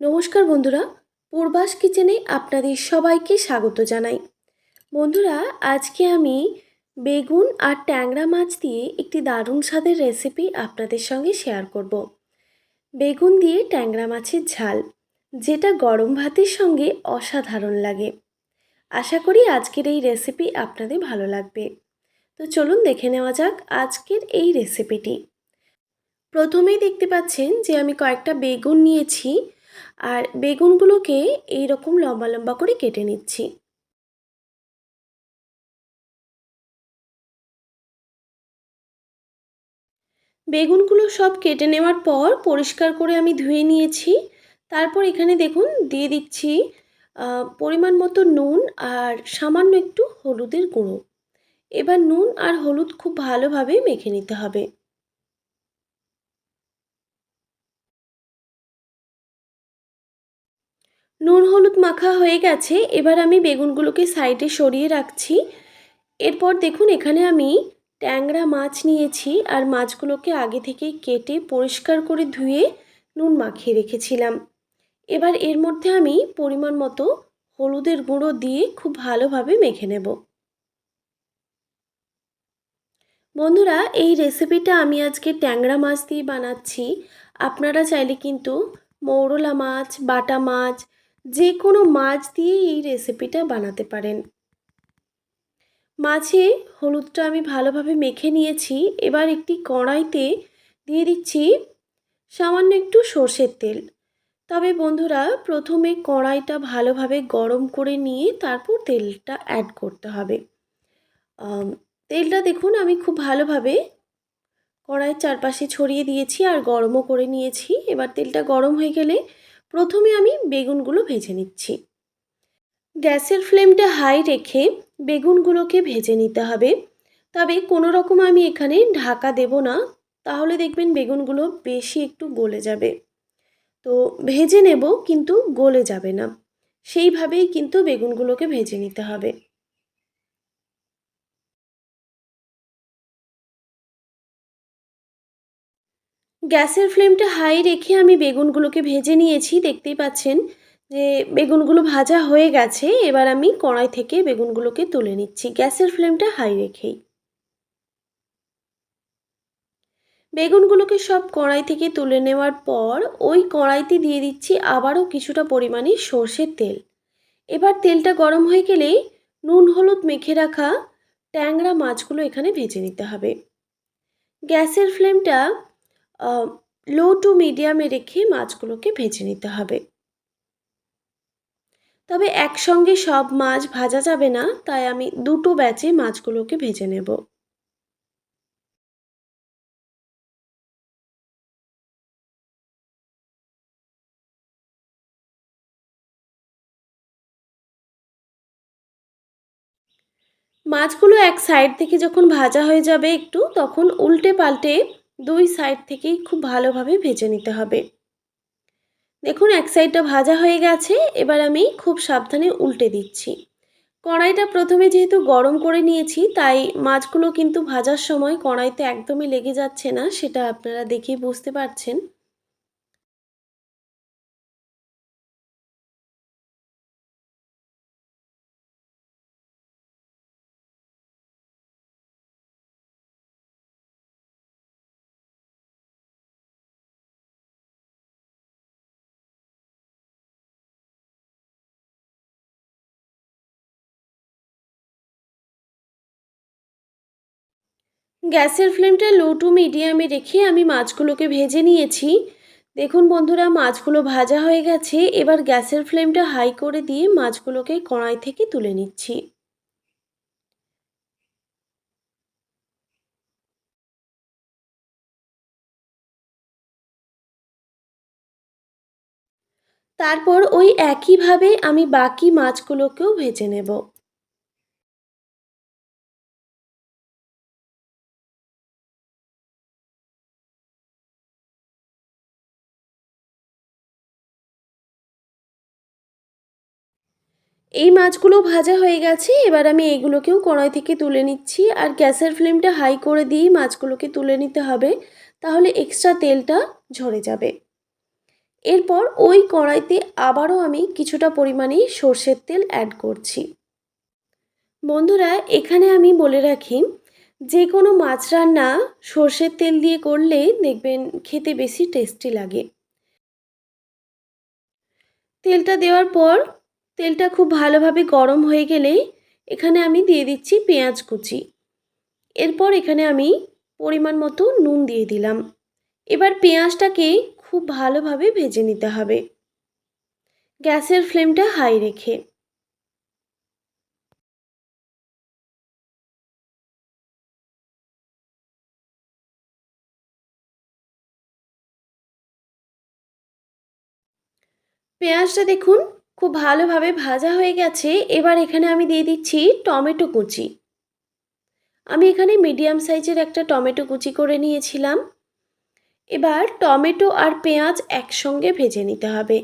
নমস্কার বন্ধুরা, পূর্বাস কিচেনে আপনাদের সবাইকে স্বাগত জানাই। বন্ধুরা, আজকে আমি বেগুন আর ট্যাংরা মাছ দিয়ে একটি দারুণ স্বাদের রেসিপি আপনাদের সঙ্গে শেয়ার করব। বেগুন দিয়ে ট্যাংরা মাছের ঝাল, যেটা গরম ভাতের সঙ্গে অসাধারণ লাগে। আশা করি আজকের এই রেসিপি আপনাদের ভালো লাগবে। তো চলুন দেখে নেওয়া যাক আজকের এই রেসিপিটি প্রথমেই দেখতে পাচ্ছেন যে আমি কয়েকটা বেগুন নিয়েছি। আর বেগুনগুলোকে এই রকম লম্বা লম্বা করে কেটে নিচ্ছি। বেগুনগুলো সব কেটে নেওয়ার পর পরিষ্কার করে আমি ধুয়ে নিয়েছি। তারপর এখানে দেখুন দিয়ে দিচ্ছি পরিমাণ মতো নুন আর সামান্য একটু হলুদের গুঁড়ো। এবার নুন আর হলুদ খুব ভালোভাবে মেখে নিতে হবে। নুন হলুদ মাখা হয়ে গেছে, এবার আমি বেগুনগুলোকে সাইডে সরিয়ে রাখছি। এরপর দেখুন, এখানে আমি ট্যাংরা মাছ নিয়েছি আর মাছগুলোকে আগে থেকেই কেটে পরিষ্কার করে ধুয়ে নুন মাখিয়ে রেখেছিলাম। এবার এর মধ্যে আমি পরিমাণ মতো হলুদের গুঁড়ো দিয়ে খুব ভালোভাবে মেখে নেব। বন্ধুরা, এই রেসিপিটা আমি আজকে ট্যাংরা মাছ দিয়ে বানাচ্ছি। আপনারা চাইলে কিন্তু মৌরলা মাছ, বাটা মাছ যে কোনো মাছ দিয়ে এই রেসিপিটা বানাতে পারেন। মাছে হলুদটা আমি ভালোভাবে মেখে নিয়েছি। এবার একটি কড়াইতে দিয়ে দিচ্ছি সামান্য একটু সর্ষের তেল। তবে বন্ধুরা, প্রথমে কড়াইটা ভালোভাবে গরম করে নিয়ে তারপর তেলটা অ্যাড করতে হবে। তেলটা দেখুন, আমি খুব ভালোভাবে কড়াইয়ের চারপাশে ছড়িয়ে দিয়েছি আর গরমও করে নিয়েছি। এবার তেলটা গরম হয়ে গেলে প্রথমে আমি বেগুনগুলো ভেজে নিচ্ছি। গ্যাসের ফ্লেমটা হাই রেখে বেগুনগুলোকে ভেজে নিতে হবে। তবে কোনো রকম আমি এখানে ঢাকা দেব না, তাহলে দেখবেন বেগুনগুলো বেশি একটু গলে যাবে। তো ভেজে নেব কিন্তু গলে যাবে না। সেইভাবেই কিন্তু বেগুনগুলোকে ভেজে নিতে হবে। গ্যাসের ফ্লেমটা হাই রেখে আমি বেগুনগুলোকে ভেজে নিয়েছি, দেখতেই পাচ্ছেন যে বেগুনগুলো ভাজা হয়ে গেছে। এবার আমি কড়াই থেকে বেগুনগুলোকে তুলে নিচ্ছি, গ্যাসের ফ্লেমটা হাই রেখেই। বেগুনগুলোকে সব কড়াই থেকে তুলে নেওয়ার পর ওই কড়াইতে দিয়ে দিচ্ছি আবারও কিছুটা পরিমাণে সর্ষের তেল। এবার তেলটা গরম হয়ে গেলেই নুন, হলুদ মেখে রাখা ট্যাংরা মাছগুলো এখানে ভেজে নিতে হবে। গ্যাসের ফ্লেমটা লো টু মিডিয়ামে রেখে মাছগুলোকে ভেজে নিতে হবে। তবে একসঙ্গে সব মাছ ভাজা যাবে না, তাই আমি দুটো ব্যাচে মাছগুলোকে ভেজে নেব। মাছগুলো এক সাইড থেকে যখন ভাজা হয়ে যাবে একটু, তখন উল্টে পাল্টে দুই সাইড থেকেই খুব ভালোভাবে ভেজে নিতে হবে। দেখুন, এক সাইডটা ভাজা হয়ে গেছে, এবার আমি খুব সাবধানে উল্টে দিচ্ছি। কড়াইটা প্রথমে যেহেতু গরম করে নিয়েছি, তাই মাছগুলো কিন্তু ভাজার সময় কড়াইতে একদমই লেগে যাচ্ছে না, সেটা আপনারা দেখেই বুঝতে পারছেন। গ্যাসের ফ্লেমটা লো টু মিডিয়ামে রেখে আমি মাছগুলোকে ভেজে নিয়েছি। দেখুন বন্ধুরা, মাছগুলো ভাজা হয়ে গেছে। এবার গ্যাসের ফ্লেমটা হাই করে দিয়ে মাছগুলোকে কড়াই থেকে তুলে নিচ্ছি। তারপর ওই একইভাবে আমি বাকি মাছগুলোকেও ভেজে নেব। এই মাছগুলো ভাজা হয়ে গেছে, এবার আমি এইগুলোকেও কড়াই থেকে তুলে নিচ্ছি, আর গ্যাসের ফ্লেমটা হাই করে দিয়েই মাছগুলোকে তুলে নিতে হবে, তাহলে এক্সট্রা তেলটা ঝরে যাবে। এরপর ওই কড়াইতে আবারও আমি কিছুটা পরিমাণে সর্ষের তেল অ্যাড করছি। বন্ধুরা, এখানে আমি বলে রাখি যে কোনো মাছ রান্না সর্ষের তেল দিয়ে করলে দেখবেন খেতে বেশি টেস্টি লাগে। তেলটা দেওয়ার পর তেলটা খুব ভালোভাবে গরম হয়ে গেলে এখানে আমি দিয়ে দিচ্ছি পেঁয়াজ কুচি। এরপর এখানে আমি পরিমাণ মতো নুন দিয়ে দিলাম। এবার পেঁয়াজটাকে খুব ভালোভাবে ভেজে নিতে হবে। গ্যাসের ফ্লেমটা হাই রেখে। পেঁয়াজটা দেখুন খুব ভালোভাবে ভাজা হয়ে গেছে। এবার এখানে আমি দিয়ে দিচ্ছি টমেটো কুচি। আমি এখানে মিডিয়াম সাইজের একটা টমেটো কুচি করে নিয়েছিলাম। এবার টমেটো আর পেঁয়াজ একসঙ্গে ভেজে নিতে হবে।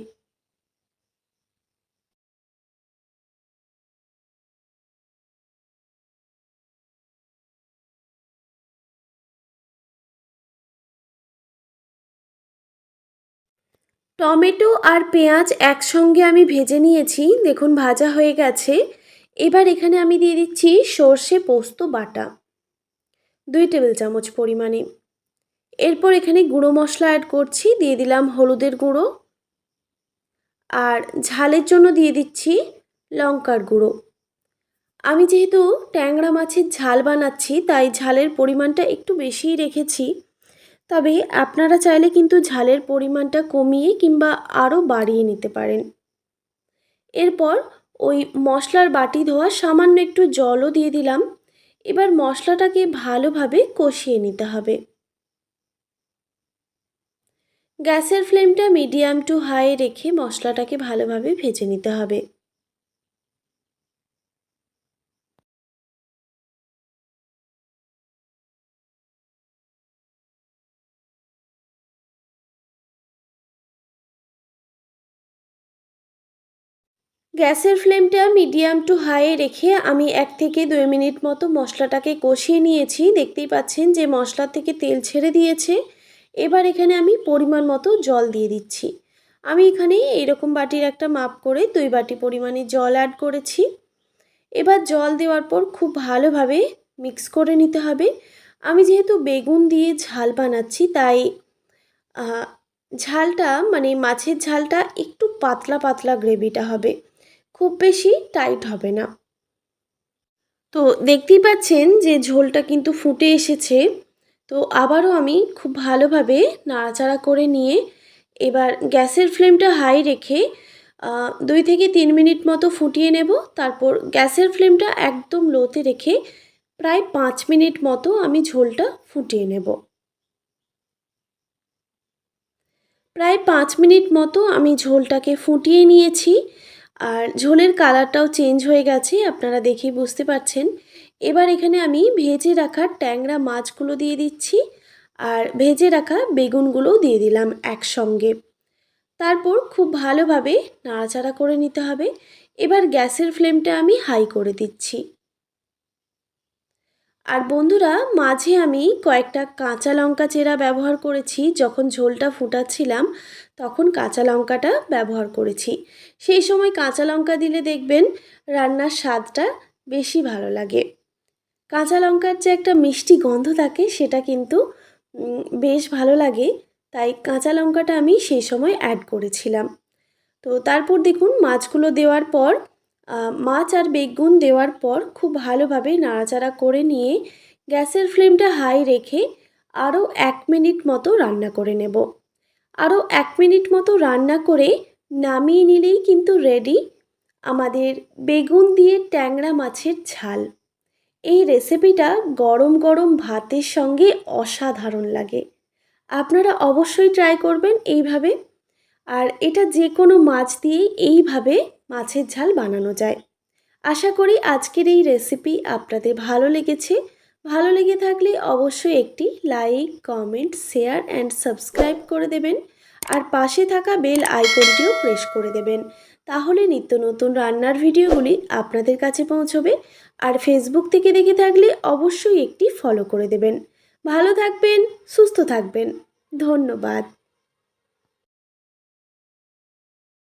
টমেটো আর পেঁয়াজ একসঙ্গে আমি ভেজে নিয়েছি। দেখুন, ভাজা হয়ে গেছে। এবার এখানে আমি দিয়ে দিচ্ছি সর্ষে পোস্ত বাটা। দুই টেবিল চামচ পরিমাণে। এরপর এখানে গুঁড়ো মশলা অ্যাড করছি, দিয়ে দিলাম হলুদের গুঁড়ো। আর ঝালের জন্য দিয়ে দিচ্ছি লঙ্কার গুঁড়ো। আমি যেহেতু ট্যাংরা মাছের ঝাল বানাচ্ছি, তাই ঝালের পরিমাণটা একটু বেশিই রেখেছি। তবে আপনারা চাইলে কিন্তু ঝালের পরিমাণটা কমিয়ে কিংবা আরও বাড়িয়ে নিতে পারেন। এরপর ওই মশলার বাটি ধোয়া সামান্য একটু জলও দিয়ে দিলাম। এবার মশলাটাকে ভালোভাবে কষিয়ে নিতে হবে। গ্যাসের ফ্লেমটা মিডিয়াম টু হাই রেখে মশলাটাকে ভালোভাবে ভেজে নিতে হবে। গ্যাসের ফ্লেমটা মিডিয়াম টু হাইয়ে রেখে আমি এক থেকে দুই মিনিট মতো মশলাটাকে কষিয়ে নিয়েছি। দেখতেই পাচ্ছেন যে মশলা থেকে তেল ছেড়ে দিয়েছে। এবার এখানে আমি পরিমাণ মতো জল দিয়ে দিচ্ছি। আমি এখানে এইরকম বাটির একটা মাপ করে দুই বাটি পরিমাণে জল অ্যাড করেছি। এবার জল দেওয়ার পর খুব ভালোভাবে মিক্স করে নিতে হবে। আমি যেহেতু বেগুন দিয়ে ঝাল বানাচ্ছি, তাই ঝালটা মানে মাছের ঝালটা একটু পাতলা পাতলা গ্রেভিটা হবে। খুব বেশি টাইট হবে না। তো দেখতেই পাচ্ছেন যে ঝোলটা কিন্তু ফুটে এসেছে। তো আবারও আমি খুব ভালোভাবে নাড়াচাড়া করে নিয়ে এবার গ্যাসের ফ্লেমটা হাই রেখে দুই থেকে তিন মিনিট মতো ফুটিয়ে নেব। তারপর গ্যাসের ফ্লেমটা একদম লোতে রেখে প্রায় পাঁচ মিনিট মতো আমি ঝোলটা ফুটিয়ে নেব। প্রায় পাঁচ মিনিট মতো আমি ঝোলটাকে ফুটিয়ে নিয়েছি। আর ঝোলের কালারটাও চেঞ্জ হয়ে গেছে, আপনারা দেখেই বুঝতে পারছেন। এবার এখানে আমি ভেজে রাখা ট্যাংরা মাছগুলো দিয়ে দিচ্ছি আর ভেজে রাখা বেগুনগুলোও দিয়ে দিলাম একসঙ্গে। তারপর খুব ভালোভাবে নাড়াচাড়া করে নিতে হবে। এবার গ্যাসের ফ্লেমটা আমি হাই করে দিচ্ছি। আর বন্ধুরা, মাঝে আমি কয়েকটা কাঁচা লঙ্কা চেরা ব্যবহার করেছি যখন ঝোলটা ফুটাচ্ছিলাম। তখন কাঁচা লঙ্কাটা ব্যবহার করেছি। সেই সময় কাঁচা লঙ্কা দিলে দেখবেন রান্নার স্বাদটা বেশি ভালো লাগে। কাঁচা লঙ্কার যে একটা মিষ্টি গন্ধ থাকে সেটা কিন্তু বেশ ভালো লাগে। তাই কাঁচা লঙ্কাটা আমি সেই সময় অ্যাড করেছিলাম। তো তারপর দেখুন মাছগুলো দেওয়ার পর মাছ আর বেগুন দেওয়ার পর খুব ভালোভাবে নাড়াচাড়া করে নিয়ে গ্যাসের ফ্লেমটা হাই রেখে আরও এক মিনিট মতো রান্না করে নেব। আরও এক মিনিট মতো রান্না করে নামিয়ে নিলেই কিন্তু রেডি আমাদের বেগুন দিয়ে ট্যাংরা মাছের ঝাল। এই রেসিপিটা গরম গরম ভাতের সঙ্গে অসাধারণ লাগে। আপনারা অবশ্যই ট্রাই করবেন এইভাবে। আর এটা যে কোনো মাছ দিয়েই এইভাবে মাছের ঝাল বানানো যায়। আশা করি আজকের এই রেসিপি আপনাদের ভালো লেগেছে। ভালো লেগে থাকলে অবশ্যই একটি like comment share and subscribe করে দেবেন। আর পাশে থাকা বেল আইকনটিও প্রেস করে দেবেন। তাহলে নিত্য নতুন রান্নার ভিডিওগুলি আপনাদের কাছে পৌঁছবে। আর ফেসবুক থেকে দেখে থাকলে অবশ্যই একটি ফলো করে দেবেন। ভালো থাকবেন, সুস্থ থাকবেন। ধন্যবাদ।